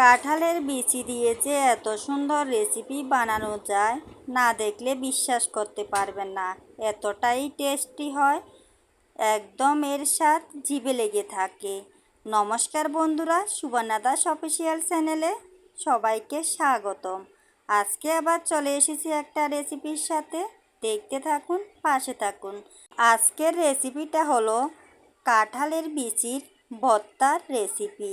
কাঁঠালের বিচি দিয়ে যে এত সুন্দর রেসিপি বানানো যায়, না দেখলে বিশ্বাস করতে পারবেন না। এতটাই টেস্টি হয়, একদম এর স্বাদ জিভে লেগে থাকে। নমস্কার বন্ধুরা, সুবর্ণা দাস অফিসিয়াল চ্যানেলে সবাইকে স্বাগতম। আজকে আবার চলে এসেছি একটা রেসিপির সাথে। দেখতে থাকুন, পাশে থাকুন। আজকের রেসিপিটা হলো কাঁঠালের বিচির ভর্তার রেসিপি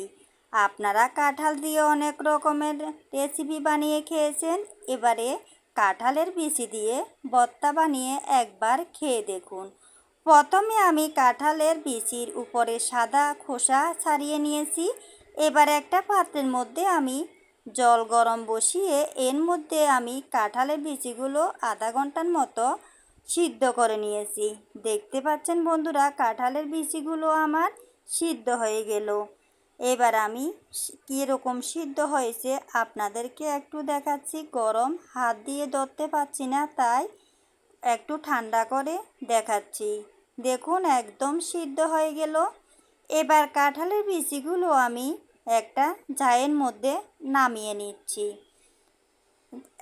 আপনারা কাঁঠাল দিয়ে অনেক রকমের রেসিপি বানিয়ে খেয়েছেন। এবারে কাঁঠালের বিচি দিয়ে ভর্তা বানিয়ে একবার খেয়ে দেখুন। প্রথমে আমি কাঁঠালের বিচির উপরে সাদা খোসা ছাড়িয়ে নিয়েছি। এবার একটা পাত্রের মধ্যে আমি জল গরম বসিয়ে এর মধ্যে আমি কাঁঠালের বিচিগুলো আধা ঘণ্টার মতো সিদ্ধ করে নিয়েছি। দেখতে পাচ্ছেন বন্ধুরা, কাঁঠালের বিচিগুলো আমার সিদ্ধ হয়ে গেল। এবার আমি কীরকম সিদ্ধ হয়েছে আপনাদেরকে একটু দেখাচ্ছি। গরম হাত দিয়ে ধরতে পারছি না, তাই একটু ঠান্ডা করে দেখাচ্ছি। দেখুন, একদম সিদ্ধ হয়ে গেল। এবার কাঁঠালের বিচিগুলো আমি একটা জায়ের মধ্যে নামিয়ে নিচ্ছি।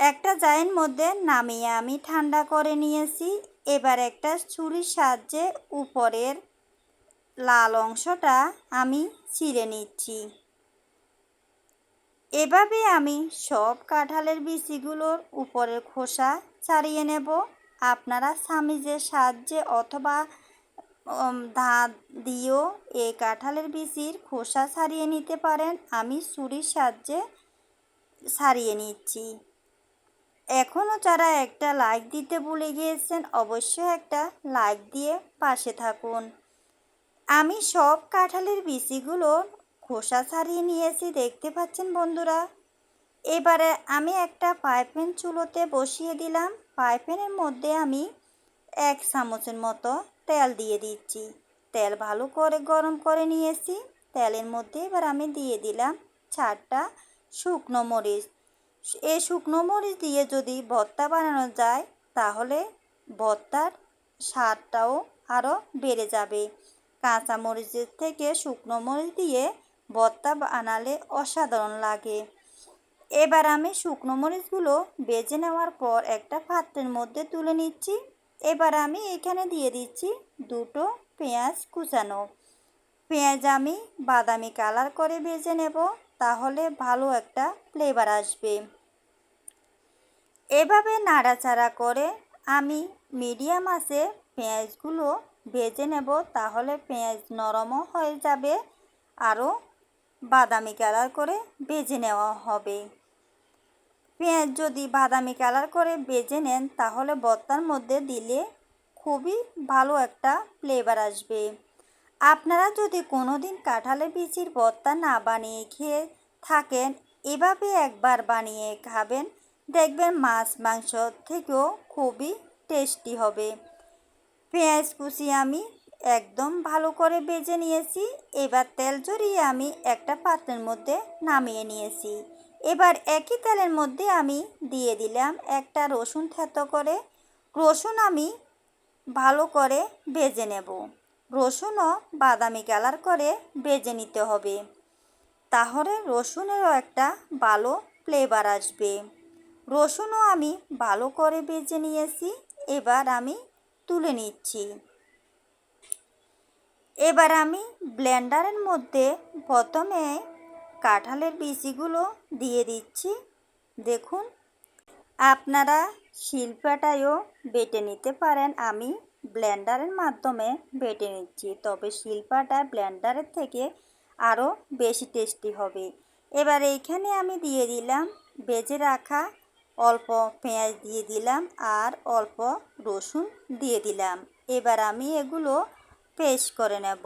একটা জায়ের মধ্যে নামিয়ে আমি ঠান্ডা করে নিয়েছি। এবার একটা ছুরির সাহায্যে উপরের লাল অংশটা আমি ছিঁড়ে নিচ্ছি। এভাবে আমি সব কাঁঠালের বিচিগুলোর উপরের খোসা ছাড়িয়ে নেব। আপনারা সামিজের সাহায্যে অথবা ধাত দিয়েও এই কাঁঠালের বিচির খোসা ছাড়িয়ে নিতে পারেন। আমি ছুরির সাহায্যে ছাড়িয়ে নিচ্ছি। এখনও যারা একটা লাইক দিতে ভুলে গিয়েছেন, অবশ্যই একটা লাইক দিয়ে পাশে থাকুন। আমি সব কাঁঠালের বিচিগুলো খোসা ছাড়িয়ে নিয়েছি, দেখতে পাচ্ছেন বন্ধুরা। এবারে আমি একটা পাইপেন চুলোতে বসিয়ে দিলাম। পাইপেনের মধ্যে আমি এক চামচের মতো তেল দিয়ে দিচ্ছি। তেল ভালো করে গরম করে নিয়েছি। তেলের মধ্যে এবার আমি দিয়ে দিলাম চারটা শুকনো মরিচ। এই শুকনো মরিচ দিয়ে যদি ভর্তা বানানো যায়, তাহলে ভর্তার স্বাদটাও আরও বেড়ে যাবে। কাঁচা মরিচের থেকে শুকনো মরিচ দিয়ে ভর্তা বানালে অসাধারণ লাগে। এবার আমি শুকনো মরিচগুলো বেজে নেওয়ার পর একটা পাত্রের মধ্যে তুলে নিচ্ছি। এবার আমি এখানে দিয়ে দিচ্ছি দুটো পেঁয়াজ কুচানো। পেঁয়াজ আমি বাদামি কালার করে ভেজে নেব, তাহলে ভালো একটা ফ্লেভার আসবে। এভাবে নাড়াচাড়া করে আমি মিডিয়াম আছে পেঁয়াজগুলো ভেজে নেব, তাহলে পেঁয়াজ নরমও হয়ে যাবে। আরও বাদামি কালার করে ভেজে নেওয়া হবে। পেঁয়াজ যদি বাদামি কালার করে ভেজে নেন, তাহলে বত্তার মধ্যে দিলে খুবই ভালো একটা ফ্লেভার আসবে। আপনারা যদি কোনো দিন কাঁঠালের বিচির বত্তা না বানিয়ে খেয়ে থাকেন, এভাবে একবার বানিয়ে খাবেন। দেখবেন মাছ, মাংস থেকেও খুবই টেস্টি হবে। পেঁয়াজ কুচি আমি একদম ভালো করে বেজে নিয়েছি। এবার তেল জড়িয়ে আমি একটা পাত্রের মধ্যে নামিয়ে নিয়েছি। এবার একই তেলের মধ্যে আমি দিয়ে দিলাম একটা রসুন থেতো করে। রসুন আমি ভালো করে ভেজে নেব। রসুনও বাদামি কালার করে ভেজে নিতে হবে। তাহলে রসুনেরও একটা ভালো ফ্লেভার আসবে। রসুনও আমি ভালো করে ভেজে নিয়েছি। এবার আমি তুলে নিচ্ছি। এবার আমি ব্লেন্ডারের মধ্যে প্রথমে কাঁঠালের বিচিগুলো দিয়ে দিচ্ছি। দেখুন, আপনারা শিল্পাটায়ও বেটে নিতে পারেন। আমি ব্লেন্ডারের মাধ্যমে বেটে নিচ্ছি, তবে শিল্পাটা ব্লেন্ডারের থেকে আরও বেশি টেস্টি হবে। এবার এইখানে আমি দিয়ে দিলাম বেজে রাখা অল্প পেঁয়াজ দিয়ে দিলাম আর অল্প রসুন দিয়ে দিলাম। এবার আমি এগুলো পেস্ট করে নেব।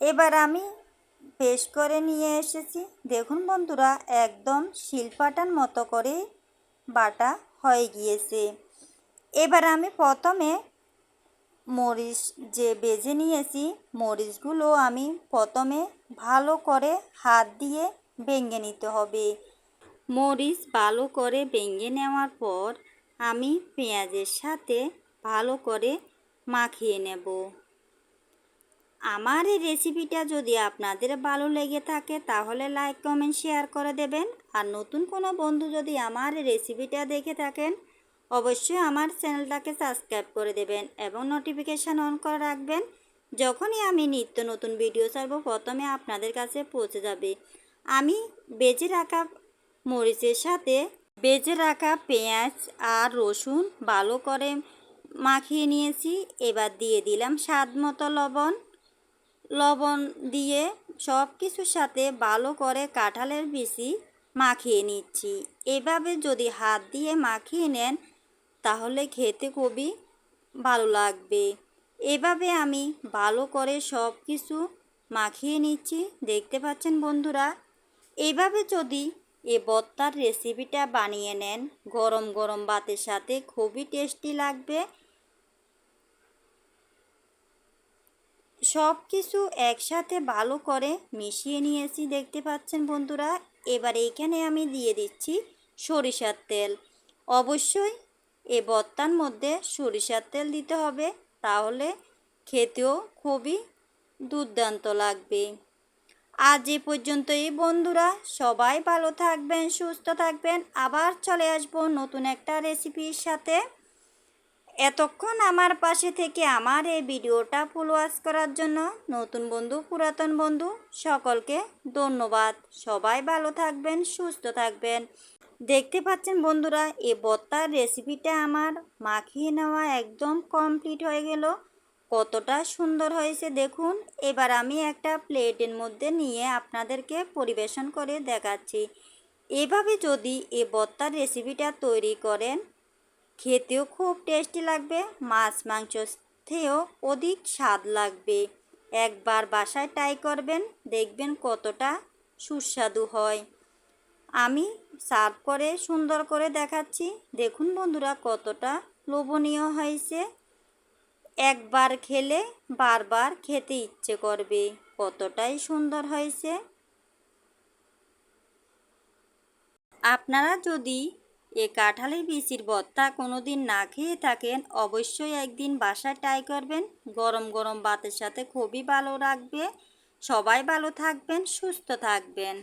এবার আমি পেস্ট করে নিয়ে এসেছি। দেখুন বন্ধুরা, একদম শিলপাটার মতো করে বাটা হয়ে গিয়েছে। এবার আমি প্রথমে মরিচ যে বেজে নিয়েছি, মরিচগুলো আমি প্রথমে ভালো করে হাত দিয়ে ভেঙে নিতে হবে। মরিচ ভালো করে ভেঙে নেওয়ার পর আমি পেঁয়াজের সাথে ভালো করে মাখিয়ে নেব। আমার এই রেসিপিটা যদি আপনাদের ভালো লেগে থাকে, তাহলে লাইক, কমেন্ট, শেয়ার করে দেবেন। আর নতুন কোনো বন্ধু যদি আমার রেসিপিটা দেখে থাকেন অবশ্যই আমার চ্যানেলটাকে সাবস্ক্রাইব করে দেবেন এবং নোটিফিকেশান অন করে রাখবেন। যখনই আমি নিত্য নতুন ভিডিও ছাড়বো, প্রথমে আপনাদের কাছে পৌঁছে যাবে। আমি বেজে রাখা মরিচের সাথে বেজে রাখা পেঁয়াজ আর রসুন ভালো করে মাখিয়ে নিয়েছি। এবার দিয়ে দিলাম স্বাদ মতো লবণ। লবণ দিয়ে সব কিছুর সাথে ভালো করে কাঁঠালের বিচি মাখিয়ে নিচ্ছি। এভাবে যদি হাত দিয়ে মাখিয়ে নেন তাহলে খেতে খুবই ভালো লাগবে। এভাবে আমি ভালো করে সব কিছু মাখিয়ে নিচ্ছি। দেখতে পাচ্ছেন বন্ধুরা? এভাবে যদি এ বত্তার রেসিপিটা বানিয়ে নেন, গরম গরম ভাতের সাথে খুবই টেস্টি লাগবে। সব কিছু একসাথে ভালো করে মিশিয়ে নিয়েছি, দেখতে পাচ্ছেন বন্ধুরা? এবার এইখানে আমি দিয়ে দিচ্ছি সরিষার তেল। অবশ্যই এ বত্তার মধ্যে সরিষার তেল দিতে হবে, তাহলে খেতেও খুবই দুর্দান্ত লাগবে। আজ এ পর্যন্ত এই বন্ধুরা। সবাই ভালো থাকবেন, সুস্থ থাকবেন। আবার চলে আসব নতুন একটা রেসিপির সাথে। এতক্ষণ আমার পাশে থেকে আমার এই ভিডিওটা ফুল ওয়াচ করার জন্য নতুন বন্ধু, পুরাতন বন্ধু, সকলকে ধন্যবাদ। সবাই ভালো থাকবেন, সুস্থ থাকবেন। দেখতে পাচ্ছেন বন্ধুরা, এই বত্তার রেসিপিটা আমার মাখিয়ে নেওয়া একদম কমপ্লিট হয়ে গেল। কতটা সুন্দর হয়েছে দেখুন। এবার আমি একটা প্লেটের মধ্যে নিয়ে আপনাদেরকে পরিবেশন করে দেখাচ্ছি। এভাবে যদি এ বত্তার রেসিপিটা তৈরি করেন, খেতেও খুব টেস্টি লাগবে, মাছ মাংস থেকেও অধিক স্বাদ লাগবে। একবার বাসায় ট্রাই করবেন, দেখবেন কতটা সুস্বাদু হয়। আমি সার্ভ করে, সুন্দর করে দেখাচ্ছি। দেখুন বন্ধুরা, কতটা লোভনীয় হয়েছে। একবার খেলে বারবার খেতে ইচ্ছে করবে, কতটাই সুন্দর হয়েছে। আপনারা যদি এ কাঁঠালের বিচির ভর্তা কোনো দিন না খেয়ে থাকেন, অবশ্যই একদিন বাসায় ট্রাই করবেন। গরম গরম ভাতের সাথে খুবই ভালো রাখবে সবাই ভালো থাকবেন, সুস্থ থাকবেন।